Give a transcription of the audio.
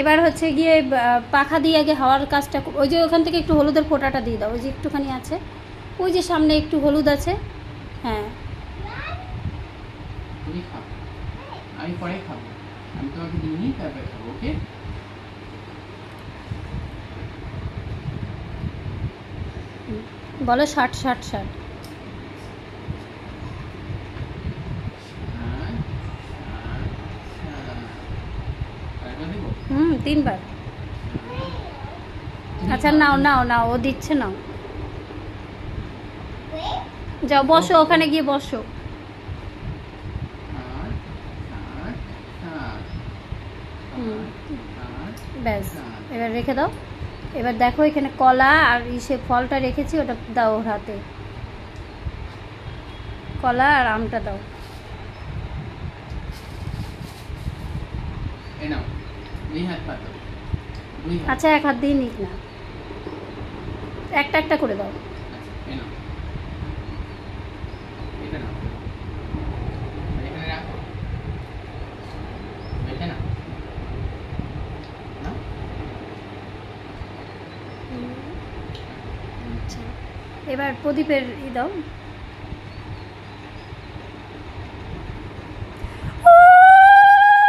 এবার হচ্ছে গিয়ে পাখা দিয়ে আগে হাওয়ার কাজটা ওই যে ওখান থেকে একটু হলুদের ফোঁটাটা দিয়ে দাও ওই যে একটুখানি আছে। ওই যে সামনে একটু হলুদ আছে। হ্যাঁ। আমি পরে খাব। আমি তোমাকে দিইনি তারপরে খাব ওকে? বলো ষাট ষাট ষাট। তিনবার। আচ্ছা নাও নাও নাও, ও দিচ্ছে, নাও। যাও, বসো, ওখানে গিয়ে বসো। ব্যাস, এবার রেখে দাও। এবার দেখো এখানে কলা আর ইসে ফলটা রেখেছি, ওটা দাও ওর হাতে। কলা আর আমটা দাও। এই আচ্ছা এক হাত দিয়ে নিক না। একটা একটা করে দাও। আচ্ছা, আচ্ছা। এবার প্রদীপের ই দাও।